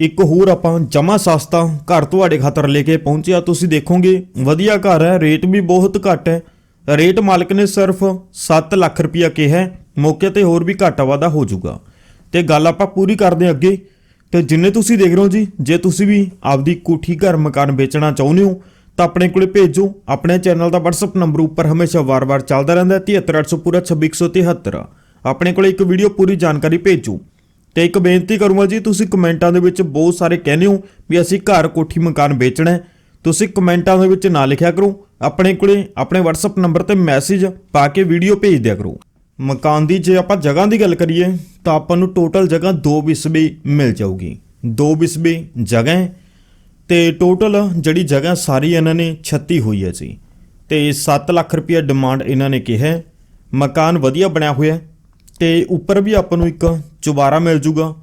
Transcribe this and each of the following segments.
ਇੱਕ ਹੋਰ ਆਪਾਂ ਜਮਾ ਸਸਤਾ ਘਰ ਤੁਹਾਡੇ ਖਾਤਰ ਲੈ ਕੇ ਪਹੁੰਚਿਆ ਤੁਸੀਂ ਦੇਖੋਗੇ, ਵਧੀਆ ਘਰ ਹੈ, ਰੇਟ ਵੀ ਬਹੁਤ ਘੱਟ ਹੈ। ਰੇਟ ਮਾਲਕ ਨੇ ਸਿਰਫ 7 ਲੱਖ ਰੁਪਇਆ ਕਿਹਾ ਮੌਕੇ ਤੇ ਹੋਰ ਵੀ ਘਾਟਾ ਵਾਧਾ ਹੋ ਜਾਊਗਾ। ਤੇ ਗੱਲ ਆਪਾਂ ਪੂਰੀ ਕਰਦੇ ਅੱਗੇ। ਤੇ ਜਿੰਨੇ ਤੁਸੀਂ ਦੇਖ ਰਹੇ ਹੋ ਜੀ, ਜੇ ਤੁਸੀਂ ਵੀ ਆਪਦੀ ਕੋਠੀ ਘਰ ਮਕਾਨ ਵੇਚਣਾ ਚਾਹੁੰਦੇ ਹੋ, ਤਾਂ ਆਪਣੇ ਕੋਲੇ ਭੇਜੋ। ਆਪਣੇ ਚੈਨਲ ਦਾ WhatsApp ਨੰਬਰ ਉੱਪਰ ਹਮੇਸ਼ਾ ਵਾਰ-ਵਾਰ ਚੱਲਦਾ ਰਹਿੰਦਾ ਹੈ। 73800 ਪੂਰਾ 26173 ਆਪਣੇ ਕੋਲੇ ਇੱਕ ਵੀਡੀਓ ਪੂਰੀ ਜਾਣਕਾਰੀ ਭੇਜੋ। ਤੇ ਇੱਕ ਬੇਨਤੀ ਕਰੂੰਗਾ ਜੀ, ਤੁਸੀਂ ਕਮੈਂਟਾਂ ਦੇ ਵਿੱਚ ਬਹੁਤ ਸਾਰੇ ਕਹਿੰਦੇ ਹੋ ਵੀ ਅਸੀਂ ਘਰ ਕੋਠੀ ਮਕਾਨ ਵੇਚਣਾ ਹੈ। ਤੁਸੀਂ ਕਮੈਂਟਾਂ ਦੇ ਵਿੱਚ ਨਾ ਲਿਖਿਆ ਕਰੋ। ਆਪਣੇ ਕੋਲੇ ਆਪਣੇ WhatsApp ਨੰਬਰ ਤੇ ਮੈਸੇਜ ਪਾ ਕੇ ਵੀਡੀਓ ਭੇਜ ਦਿਆ ਕਰੋ। ਮਕਾਨ ਦੀ ਜੇ ਆਪਾਂ ਜਗ੍ਹਾ ਦੀ ਗੱਲ ਕਰੀਏ, ਤਾਂ ਆਪਾਂ ਨੂੰ ਟੋਟਲ ਜਗ੍ਹਾ 2 ਬਿਸਬੇ ਮਿਲ ਜਾਊਗੀ। 2 ਬਿਸਬੇ ਜਗ੍ਹਾ ਹੈ ਤੇ ਟੋਟਲ ਜਿਹੜੀ ਜਗ੍ਹਾ ਸਾਰੀ ਇਹਨਾਂ ਨੇ 36 ਹੋਈ ਹੈ ਜੀ। ਤੇ 7 ਲੱਖ ਰੁਪਏ ਡਿਮਾਂਡ ਇਹਨਾਂ ਨੇ ਕਿਹਾ ਮਕਾਨ ਵਧੀਆ ਬਣਿਆ ਹੋਇਆ ਤੇ ਉੱਪਰ ਵੀ ਆਪਾਂ ਨੂੰ ਇੱਕ ਚੁਬਾਰਾ ਮਿਲ ਜੂਗਾ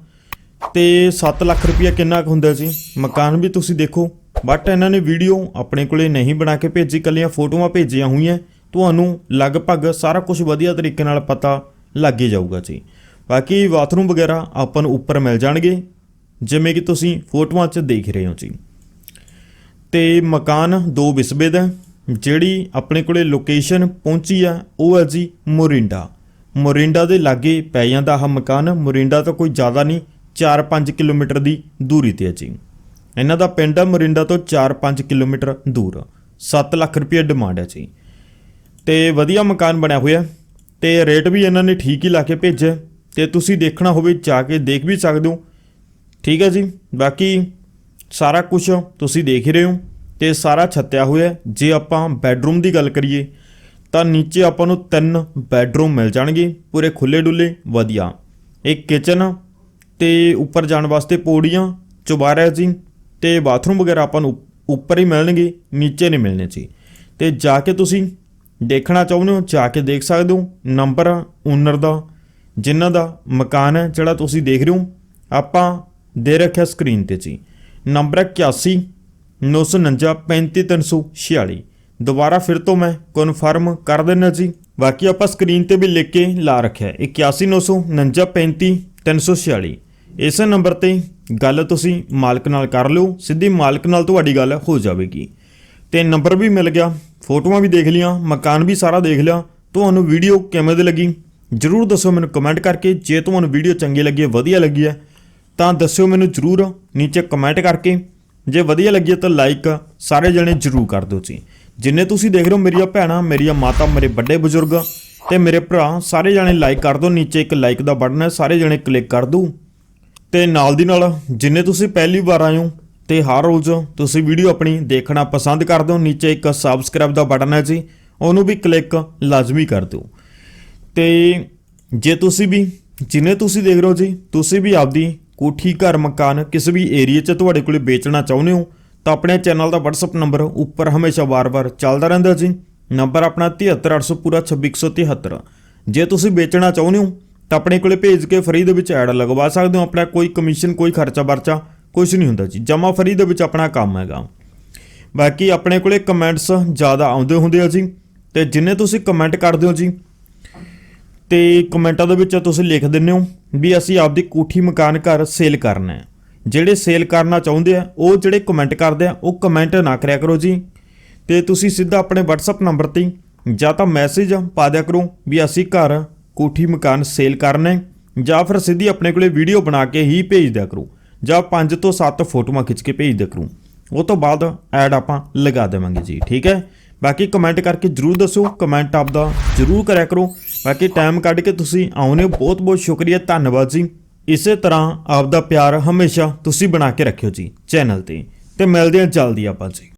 ਤੇ 7 ਲੱਖ ਰੁਪਇਆ ਕਿੰਨਾ ਕੁ ਹੁੰਦਾ ਜੀ? ਮਕਾਨ ਵੀ ਤੁਸੀਂ ਦੇਖੋ ਬਟ ਇਹਨਾਂ ਨੇ ਵੀਡੀਓ ਆਪਣੇ ਕੋਲੇ ਨਹੀਂ ਬਣਾ ਕੇ ਭੇਜੀ ਕੱਲੀਆਂ ਫੋਟੋਆਂ ਭੇਜੀਆਂ ਹੋਈਆਂ, ਤੁਹਾਨੂੰ ਲਗਭਗ ਸਾਰਾ ਕੁਝ ਵਧੀਆ ਤਰੀਕੇ ਨਾਲ ਪਤਾ ਲੱਗ ਹੀ ਜਾਊਗਾ ਜੀ। ਬਾਕੀ ਬਾਥਰੂਮ ਵਗੈਰਾ ਆਪਾਂ ਨੂੰ ਉੱਪਰ ਮਿਲ ਜਾਣਗੇ, ਜਿਵੇਂ ਕਿ ਤੁਸੀਂ ਫੋਟੋਆਂ 'ਚ ਦੇਖ ਰਹੇ ਹੋ ਜੀ। ਤੇ ਮਕਾਨ ਦੋ ਬਿਸਬੇ ਦਾ ਹੈ। ਜਿਹੜੀ ਆਪਣੇ ਕੋਲੇ ਲੋਕੇਸ਼ਨ ਪਹੁੰਚੀ ਆ, ਉਹ ਹੈ ਜੀ ਮੋਰਿੰਡਾ। ਮੋਰਿੰਡਾ ਦੇ ਲਾਗੇ ਪੈ ਜਾਂਦਾ ਆਹ ਮਕਾਨ। ਮੋਰਿੰਡਾ ਤੋਂ ਕੋਈ ਜ਼ਿਆਦਾ ਨਹੀਂ 4-5 ਕਿਲੋਮੀਟਰ ਦੀ ਦੂਰੀ ਤੇ ਹੈ ਜੀ। ਇਹਨਾਂ ਦਾ ਪਿੰਡ ਹੈ ਮੋਰਿੰਡਾ ਤੋਂ 4-5 ਕਿਲੋਮੀਟਰ ਦੂਰ। 7 ਲੱਖ ਰੁਪਏ ਡਿਮਾਂਡ ਹੈ ਜੀ। ਤੇ ਵਧੀਆ ਮਕਾਨ ਬਣਿਆ ਹੋਇਆ। ਤੇ ਰੇਟ ਵੀ ਇਹਨਾਂ ਨੇ ਠੀਕ ਹੀ ਲਾ ਕੇ ਭੇਜਿਆ। ਤੇ ਤੁਸੀਂ ਦੇਖਣਾ ਹੋਵੇ, ਜਾ ਕੇ ਦੇਖ ਵੀ ਸਕਦੇ ਹੋ। ਠੀਕ ਹੈ ਜੀ। ਬਾਕੀ ਸਾਰਾ ਕੁਝ ਤੁਸੀਂ ਦੇਖ ਹੀ ਰਹੇ ਹੋ। ਤੇ ਸਾਰਾ ਛੱਤਿਆ ਹੋਇਆ। ਜੇ ਆਪਾਂ ਬੈੱਡਰੂਮ ਦੀ ਗੱਲ ਕਰੀਏ ਤਾਂ ਨੀਚੇ ਆਪਾਂ ਨੂੰ ਤਿੰਨ ਬੈੱਡਰੂਮ ਮਿਲ ਜਾਣਗੇ। ਪੂਰੇ ਖੁੱਲੇ ਡੁੱਲੇ ਵਧੀਆ। ਇੱਕ ਕਿਚਨ ਤੇ ਉੱਪਰ ਜਾਣ ਵਾਸਤੇ ਪੌੜੀਆਂ ਚੁਬਾਰਾ ਜੀ ਤੇ ਬਾਥਰੂਮ ਵਗੈਰਾ ਆਪਾਂ ਨੂੰ ਉੱਪਰ ਹੀ ਮਿਲਣਗੇ, ਨੀਚੇ ਨਹੀਂ ਮਿਲਣੇ ਜੀ ਤੇ ਜਾ ਕੇ ਤੁਸੀਂ ਦੇਖਣਾ ਚਾਹੁੰਦੇ ਹੋ, ਜਾ ਕੇ ਦੇਖ ਸਕਦੇ ਹੋ ਨੰਬਰ ਓਨਰ ਦਾ, ਜਿਨ੍ਹਾਂ ਦਾ ਮਕਾਨ ਹੈ, ਜਿਹੜਾ ਤੁਸੀਂ ਦੇਖ ਰਹੇ ਹੋ, ਆਪਾਂ ਦੇ ਰੱਖਿਆ ਸਕਰੀਨ ਤੇ ਜੀ ਨੰਬਰ ਹੈ 81 949 35346 ਦੁਬਾਰਾ ਫਿਰ ਤੋਂ ਮੈਂ ਕਨਫਰਮ ਕਰ ਦਿੰਦਾ ਜੀ। ਬਾਕੀ ਆਪਾਂ ਸਕਰੀਨ ਤੇ ਵੀ ਲਿਖ ਕੇ ਲਾ ਰੱਖਿਆ ਹੈ। 81 346 ਇਸੇ ਨੰਬਰ ਤੇ ਗੱਲ ਤੁਸੀਂ ਮਾਲਕ ਨਾਲ ਕਰ ਲਿਓ। ਸਿੱਧੀ ਮਾਲਕ ਨਾਲ ਤੁਹਾਡੀ ਗੱਲ ਹੋ ਜਾਵੇਗੀ। ਤੇ ਨੰਬਰ ਵੀ ਮਿਲ ਗਿਆ। ਫੋਟੋਆਂ ਵੀ ਦੇਖ ਲੀਆਂ ਮਕਾਨ ਵੀ ਸਾਰਾ ਦੇਖ ਲਿਆ। ਤੁਹਾਨੂੰ ਵੀਡੀਓ ਕਿਵੇਂ ਦੀ ਲੱਗੀ? ਜਰੂਰ ਦੱਸੋ ਮੈਨੂੰ ਕਮੈਂਟ ਕਰਕੇ। ਜੇ ਤੁਹਾਨੂੰ ਵੀਡੀਓ ਚੰਗੀ ਲੱਗੀ ਹੈ, ਵਧੀਆ ਲੱਗੀ ਹੈ, ਤਾਂ ਦੱਸਿਓ ਮੈਨੂੰ ਜਰੂਰ। ਨੀਚੇ ਕਮੈਂਟ ਕਰਕੇ। ਜੇ ਵਧੀਆ ਲੱਗੀ ਤਾਂ ਲਾਈਕ ਸਾਰੇ ਜਣੇ ਜਰੂਰ ਕਰ ਦਿਓ ਜੀ। ਜਿੰਨੇ ਤੁਸੀਂ ਦੇਖ ਰਹੇ ਹੋ ਮੇਰੀਆਂ ਭੈਣਾਂ, ਮੇਰੀਆਂ ਮਾਤਾ, ਮੇਰੇ ਵੱਡੇ ਬਜ਼ੁਰਗ ਤੇ ਮੇਰੇ ਭਰਾ, ਸਾਰੇ ਜਣੇ ਲਾਈਕ ਕਰ ਦਿਓ, ਨੀਚੇ ਇੱਕ ਲਾਈਕ ਦਾ ਬਟਨ ਹੈ, ਸਾਰੇ ਜਣੇ ਕਲਿੱਕ ਕਰ ਦਿਓ। ਤੇ ਨਾਲ ਦੀ ਨਾਲ ਜਿੰਨੇ ਤੁਸੀਂ ਪਹਿਲੀ ਵਾਰ ਆਏ ਹੋ ਤੇ ਹਰ ਰੋਜ਼ ਤੁਸੀਂ ਵੀਡੀਓ ਆਪਣੀ ਦੇਖਣਾ ਪਸੰਦ ਕਰਦੇ ਹੋ, ਨੀਚੇ ਇੱਕ ਸਬਸਕ੍ਰਾਈਬ ਦਾ ਬਟਨ ਹੈ ਜੀ, ਉਹਨੂੰ ਵੀ ਕਲਿੱਕ ਲਾਜ਼ਮੀ ਕਰ ਦਿਓ। ਤੇ ਜੇ ਤੁਸੀਂ ਵੀ, ਜਿੰਨੇ ਤੁਸੀਂ ਦੇਖ ਰਹੇ ਹੋ ਜੀ, ਤੁਸੀਂ ਵੀ ਆਪਦੀ ਕੋਠੀ, ਘਰ, ਮਕਾਨ, ਕਿਸੇ ਵੀ ਏਰੀਆ 'ਚ ਤੁਹਾਡੇ ਕੋਲੇ ਵੇਚਣਾ ਚਾਹੁੰਦੇ ਹੋ ਤਾਂ ਆਪਣੇ ਚੈਨਲ ਦਾ WhatsApp ਨੰਬਰ ਉੱਪਰ ਹਮੇਸ਼ਾ ਵਾਰ-ਵਾਰ ਚੱਲਦਾ ਰਹਿੰਦਾ ਜੀ। ਨੰਬਰ ਆਪਣਾ 73800 ਪੂਰਾ 2673 ਜੇ ਤੁਸੀਂ ਵੇਚਣਾ ਚਾਹੁੰਦੇ ਹੋ, ਤਾਂ ਆਪਣੇ ਕੋਲੇ ਭੇਜ ਕੇ ਫਰੀ ਦੇ ਵਿੱਚ ਐਡ ਲਗਵਾ ਸਕਦੇ ਹੋ। ਆਪਣਾ ਕੋਈ ਕਮਿਸ਼ਨ ਕੋਈ ਖਰਚਾ ਵਰਚਾ ਕੁਝ ਨਹੀਂ ਹੁੰਦਾ ਜੀ। ਜਮਾ ਫਰੀ ਦੇ ਵਿੱਚ ਆਪਣਾ ਕੰਮ ਹੈਗਾ। ਬਾਕੀ ਆਪਣੇ ਕੋਲੇ ਕਮੈਂਟਸ ਜ਼ਿਆਦਾ ਆਉਂਦੇ ਹੁੰਦੇ ਆ ਜੀ। ਤੇ ਜਿੰਨੇ ਤੁਸੀਂ ਕਮੈਂਟ ਕਰਦੇ ਹੋ ਜੀ, ਤੇ ਕਮੈਂਟਾਂ ਦੇ ਵਿੱਚ ਤੁਸੀਂ ਲਿਖ ਦਿੰਦੇ ਹੋ ਵੀ ਅਸੀਂ ਆਪਦੀ ਕੋਠੀ ਮਕਾਨ ਘਰ ਸੇਲ ਕਰਨਾ ਹੈ। ਜਿਹੜੇ ਸੇਲ ਕਰਨਾ ਚਾਹੁੰਦੇ ਆ, ਉਹ ਜਿਹੜੇ ਕਮੈਂਟ ਕਰਦੇ ਆ, ਉਹ ਕਮੈਂਟ ਨਾ ਕਰਿਆ ਕਰੋ ਜੀ। ਤੇ ਤੁਸੀਂ ਸਿੱਧਾ ਆਪਣੇ WhatsApp ਨੰਬਰ ਤੇ ਜਾਂ ਤਾਂ ਮੈਸੇਜ ਪਾ ਦਿਆ ਕਰੋ ਵੀ ਅਸੀਂ ਘਰ ਕੋਠੀ ਮਕਾਨ ਸੇਲ ਕਰਨਾ, ਜਾਂ ਫਿਰ ਸਿੱਧੀ ਆਪਣੇ ਕੋਲੇ ਵੀਡੀਓ ਬਣਾ ਕੇ ਹੀ ਭੇਜ ਦਿਆ ਕਰੋ, ਜਾਂ 5 ਤੋਂ 7 ਫੋਟੋਆਂ ਖਿੱਚ ਕੇ ਭੇਜ ਦਿਆ ਕਰੋ। ਉਹ ਤੋਂ ਬਾਅਦ ਐਡ ਆਪਾਂ ਲਗਾ ਦੇਵਾਂਗੇ ਜੀ, ਠੀਕ ਹੈ? ਬਾਕੀ ਕਮੈਂਟ ਕਰਕੇ ਜਰੂਰ ਦੱਸੋ ਕਮੈਂਟ ਆਪਦਾ ਜਰੂਰ ਕਰਿਆ ਕਰੋ। ਬਾਕੀ ਟਾਈਮ ਕੱਢ ਕੇ ਤੁਸੀਂ ਆਉਨੇ ਹੋ। ਬਹੁਤ ਬਹੁਤ ਸ਼ੁਕਰੀਆ, ਧੰਨਵਾਦ ਜੀ। ਇਸੇ ਤਰ੍ਹਾਂ ਆਪਦਾ ਪਿਆਰ ਹਮੇਸ਼ਾ ਤੁਸੀਂ ਬਣਾ ਕੇ ਰੱਖਿਓ ਜੀ, ਚੈਨਲ ਤੇ। ਤੇ ਮਿਲਦੇ ਹਾਂ ਜਲਦੀ ਆਪਾਂ ਜੀ।